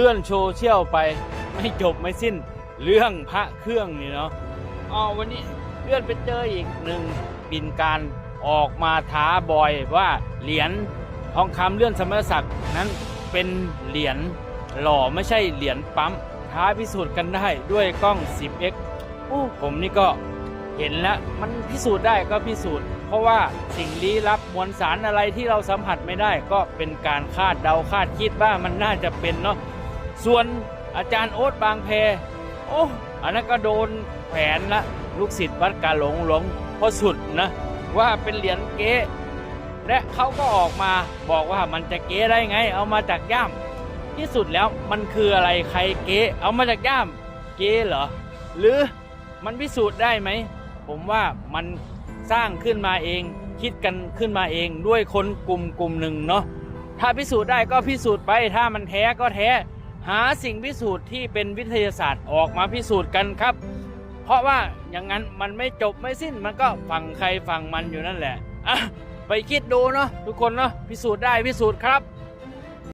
เลื่อนโซเชี่ยลไปไม่จบไม่สิ้นเรื่องพระเครื่องนี่เนาะอ๋อวันนี้เลื่อนไปเจออีกหนึ่งบินการออกมาท้าบอยว่าเหรียญทองคำเลื่อนสมณศักดิ์นั้นเป็นเหรียญหล่อไม่ใช่เหรียญปั๊มท้าพิสูจน์กันได้ด้วยกล้อง 10x อู้ผมนี่ก็เห็นแล้วมันพิสูจน์ได้ก็พิสูจน์ เพราะว่าสิ่งลี้ลับมวลสารอะไรที่เราสัมผัสไม่ได้ ก็เป็นการคาดเดาคาดคิดว่ามันน่าจะเป็นเนาะ ส่วนอาจารย์โอ๊ตบางแพโอ้อันนั้นก็โดนแผนละลูกศิษย์วัดกาหลงหลงพอสุดนะ ว่าเป็นเหรียญเก๊และเขาก็ออกมาบอกว่ามันจะเก๊ได้ไง เอามาจากย่ามที่สุดแล้วมันคืออะไรใครเก๊เอามาจากย่ามเก๊เหรอหรือมันพิสูจน์ได้ไหม ผมว่ามันสร้างขึ้นมาเองคิดกันขึ้นมาเองด้วยคนกลุ่มกลุ่มหนึ่งเนาะถ้าพิสูจน์ได้ก็พิสูจน์ไปถ้ามันแท้ก็แท้ หาสิ่งพิสูจน์ที่เป็นวิทยาศาสตร์ออกมาพิสูจน์กันครับ เพราะว่าอย่างนั้นมันไม่จบไม่สิ้นมันก็ฝั่งใครฝั่งมันอยู่นั่นแหละอะไปคิดดูเนาะทุกคนเนาะพิสูจน์ได้พิสูจน์ครับ